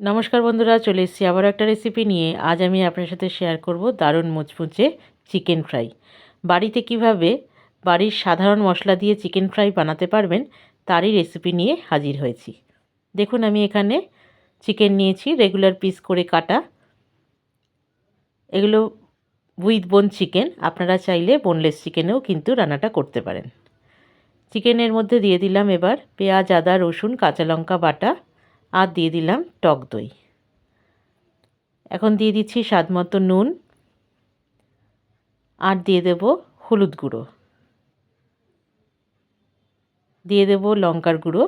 নমস্কার বন্ধুরা, চলে এসেছি আবার একটা রেসিপি নিয়ে। আজ আমি আপনার সাথে শেয়ার করব দারুণ মুচমুচে চিকেন ফ্রাই বাড়িতে কীভাবে বাড়ির সাধারণ মশলা দিয়ে চিকেন ফ্রাই বানাতে পারবেন, তারই রেসিপি নিয়ে হাজির হয়েছি। দেখুন, আমি এখানে চিকেন নিয়েছি রেগুলার পিস করে কাটা। এগুলো উইথ বোন চিকেন আপনারা চাইলে বোনলেস চিকেনেও কিন্তু রান্নাটা করতে পারেন। চিকেনের মধ্যে দিয়ে দিলাম এবার পেঁয়াজ, আদা, রসুন, কাঁচা লঙ্কা, বাটা আর দিয়ে দিলাম টক দই। এখন দিয়ে দিচ্ছি স্বাদ মতো নুন আর দিয়ে দেব হলুদ গুঁড়ো। দিয়ে দেব লঙ্কার গুঁড়ো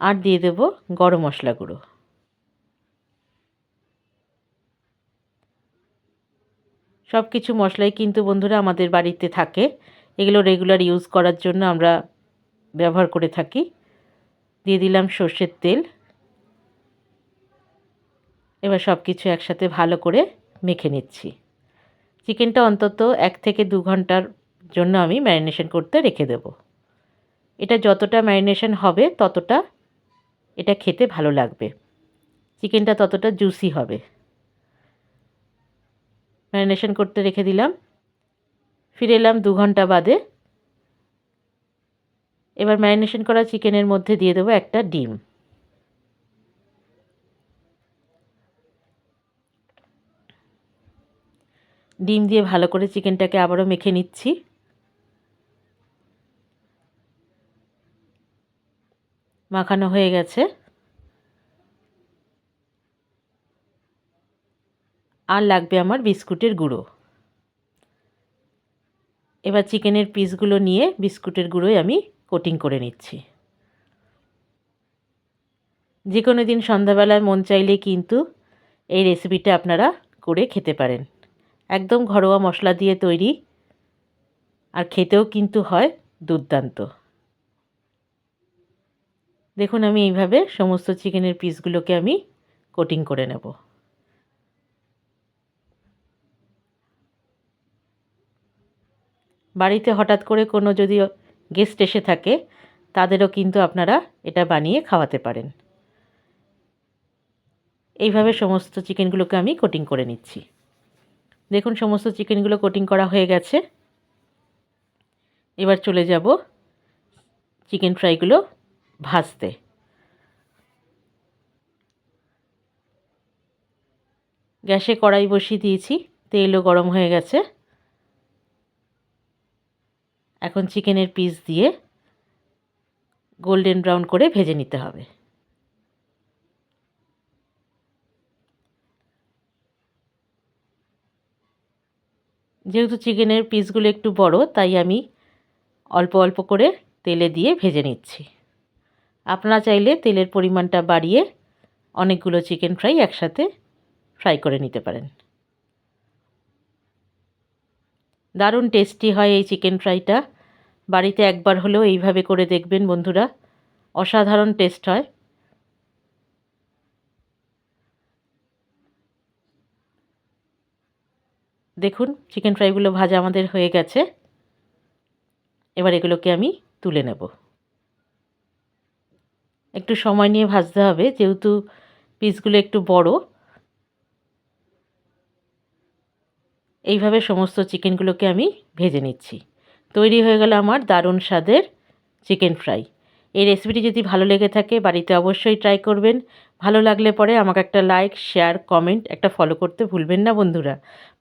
আর দিয়ে দেব গরম মশলা গুঁড়ো। সব কিছু মশলাই কিন্তু বন্ধুরা আমাদের বাড়িতে থাকে। এগুলো রেগুলার ইউজ করার জন্য আমরা ব্যবহার করে থাকি। দিয়ে দিলাম সর্ষের তেল। এবার সব কিছু একসাথে ভালো করে মেখে নিচ্ছি। চিকেনটা অন্তত এক থেকে দু ঘণ্টার জন্য আমি ম্যারিনেশন করতে রেখে দেব। এটা যতটা ম্যারিনেশন হবে ততটা এটা খেতে ভালো লাগবে। চিকেনটা ততটা জুসি হবে। ম্যারিনেশন করতে রেখে দিলাম। ফিরে এলাম দু ঘণ্টা বাদে এবার ম্যারিনেশন করা চিকেনের মধ্যে দিয়ে দেবো একটা ডিম। ডিম দিয়ে ভালো করে চিকেনটাকে আবারও মেখে নিচ্ছি। মাখানো হয়ে গেছে। আর লাগবে আমার বিস্কুটের গুঁড়ো। এবার চিকেনের পিসগুলো নিয়ে বিস্কুটের গুঁড়োয় আমি কোটিং করে নিচ্ছি। যে কোনো দিন সন্ধ্যাবেলায় মন চাইলে কিন্তু এই রেসিপিটা আপনারা করে খেতে পারেন। একদম ঘরোয়া মশলা দিয়ে তৈরি আর খেতেও কিন্তু হয় দুর্দান্ত। দেখুন, আমি এইভাবে সমস্ত চিকেনের পিসগুলোকে আমি কোটিং করে নেব। বাড়িতে হঠাৎ করে কোনো যদি গেস্ট এসে থাকে, তাদেরও কিন্তু আপনারা এটা বানিয়ে খাওয়াতে পারেন। এইভাবে সমস্ত চিকেনগুলোকে আমি কোটিং করে নিচ্ছি। দেখুন, সমস্ত চিকেনগুলো কোটিং করা হয়ে গেছে। এবার চলে যাব চিকেন ফ্রাইগুলো ভাজতে। গ্যাসে কড়াই বসিয়ে দিয়েছি, তেলও গরম হয়ে গেছে। এখন চিকেনের পিস দিয়ে গোল্ডেন ব্রাউন করে ভেজে নিতে হবে। যেহেতু চিকেনের পিসগুলো একটু বড়, তাই আমি অল্প অল্প করে তেলে দিয়ে ভেজে নিচ্ছি। আপনারা চাইলে তেলের পরিমাণটা বাড়িয়ে অনেকগুলো চিকেন ফ্রাই একসাথে ফ্রাই করে নিতে পারেন। দারুণ টেস্টি হয় এই চিকেন ফ্রাইটা। বাড়িতে একবার হলেও এইভাবে করে দেখবেন বন্ধুরা। অসাধারণ টেস্ট হয়। দেখুন, চিকেন ফ্রাইগুলো ভাজা আমাদের হয়ে গেছে। এবার এগুলোকে আমি তুলে নেব। একটু সময় নিয়ে ভাজতে হবে, যেহেতু পিসগুলো একটু বড়। এইভাবে সমস্ত চিকেনগুলোকে আমি ভেজে নিচ্ছি। তৈরি হয়ে গেল আমার দারুণ স্বাদের চিকেন ফ্রাই। এই রেসিপিটি যদি ভালো লেগে থাকে, বাড়িতে অবশ্যই ট্রাই করবেন। ভালো লাগলে পরে আমাকে একটা লাইক শেয়ার কমেন্ট একটা ফলো করতে ভুলবেন না বন্ধুরা।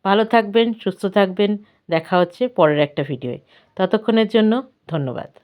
ভালো থাকবেন, সুস্থ থাকবেন। দেখা হচ্ছে পরের একটা ভিডিওয়ে ততক্ষণের জন্য ধন্যবাদ।